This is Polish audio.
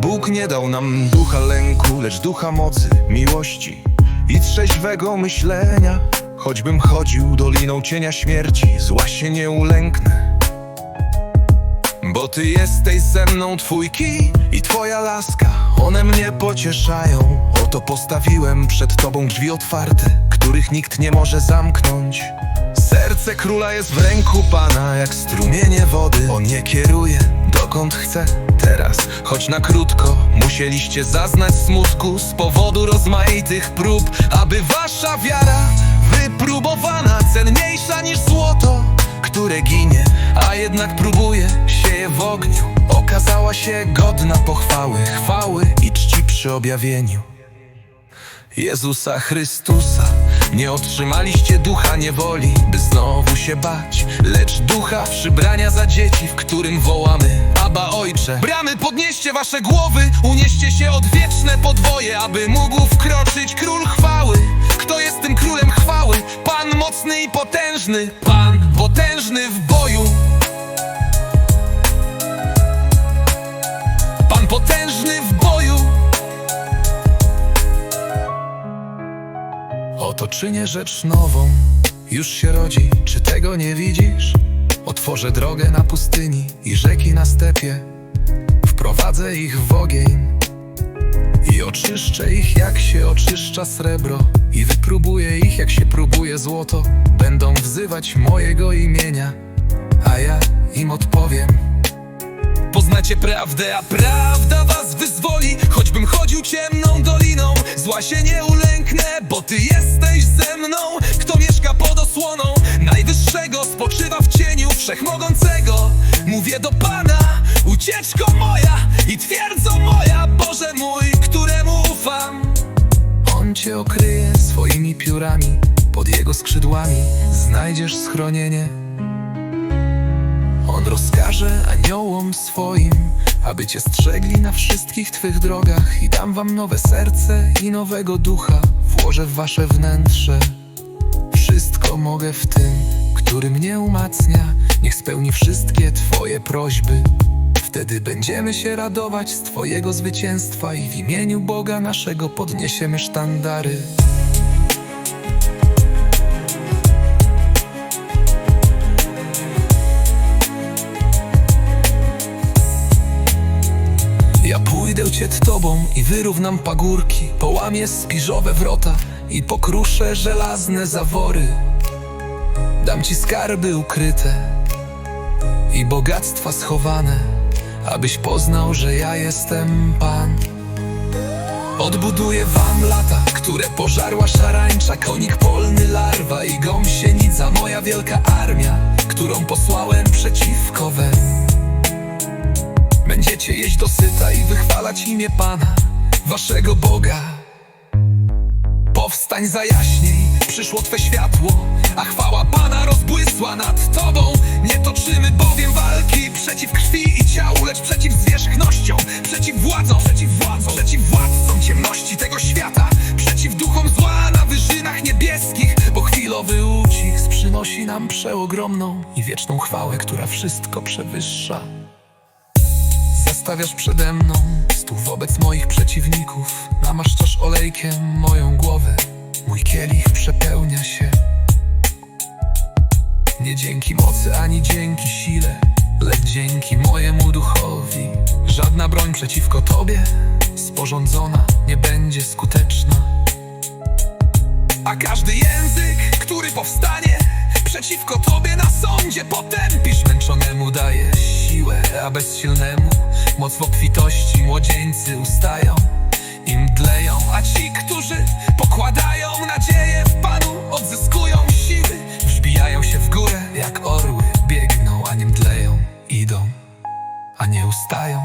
Bóg nie dał nam ducha lęku, lecz ducha mocy, miłości i trzeźwego myślenia. Choćbym chodził doliną cienia śmierci, zła się nie ulęknę. Bo ty jesteś ze mną, twój kij i twoja laska, one mnie pocieszają. Oto postawiłem przed tobą drzwi otwarte, których nikt nie może zamknąć. Serce króla jest w ręku pana, jak strumienie wody. On nie kieruje dokąd chce teraz, choć na krótko musieliście zaznać smutku z powodu rozmaitych prób, aby wasza wiara wypróbowana, cenniejsza niż złoto, które ginie, a jednak próbuje sieje w ogniu. Okazała się godna pochwały, chwały i czci przy objawieniu. Jezusa Chrystusa Nie otrzymaliście ducha niewoli, by znowu się bać Lecz ducha przybrania za dzieci, w którym wołamy Aba Ojcze. Bramy podnieście wasze głowy, unieście się odwieczne podwoje Aby mógł wkroczyć Król Chwały. Kto jest tym Królem Chwały? Pan mocny i potężny. Pan potężny w boju. Pan potężny w boju. Oto czynię rzecz nową, już się rodzi, czy tego nie widzisz? Otworzę drogę na pustyni i rzeki na stepie, wprowadzę ich w ogień i oczyszczę ich jak się oczyszcza srebro i wypróbuję ich jak się próbuje złoto. Będą wzywać mojego imienia, a ja im odpowiem. Poznacie prawdę, a prawda was wyzwoli Choćbym chodził ciemną doliną Zła się nie ulęknę, bo ty jesteś Wszechmogącego. Mówię do Pana, ucieczko moja I twierdzą moja, Boże mój, któremu ufam. On cię okryje swoimi piórami Pod jego skrzydłami znajdziesz schronienie. On rozkaże aniołom swoim, aby cię strzegli na wszystkich twych drogach. I dam wam nowe serce i nowego ducha, włożę w wasze wnętrze. Wszystko mogę w tym, który mnie umacnia, niech spełni wszystkie twoje prośby. Wtedy będziemy się radować z twojego zwycięstwa i w imieniu Boga naszego podniesiemy sztandary. Ja pójdę cię tobą i wyrównam pagórki Połamię spiżowe wrota i pokruszę żelazne zawory Dam ci skarby ukryte i bogactwa schowane Abyś poznał, że ja jestem Pan. Odbuduję wam lata, które pożarła szarańcza Konik polny, larwa i gąsienica Moja wielka armia, którą posłałem przeciwko wam Będziecie jeść dosyta i wychwalać imię Pana, waszego Boga. Powstań zajaśnij, przyszło Twe światło, a chwała Pana rozbłysła nad Tobą. Nie toczymy bowiem walki przeciw krwi i ciału, lecz przeciw zwierzchnościom, przeciw władzom, przeciw władzom, przeciw władcom ciemności tego świata, przeciw duchom zła na wyżynach niebieskich, bo chwilowy ucisk przynosi nam przeogromną i wieczną chwałę, która wszystko przewyższa. Zastawiasz przede mną stół wobec moich przeciwników Namaszczasz olejkiem moją głowę Mój kielich przepełnia się. Nie dzięki mocy ani dzięki sile Lecz dzięki mojemu duchowi. Żadna broń przeciwko tobie Sporządzona nie będzie skuteczna. A każdy język, który powstanie Przeciwko tobie na sądzie potępisz. Męczonemu daje siłę, a bezsilnemu Moc w obfitości młodzieńcy ustają nie ustają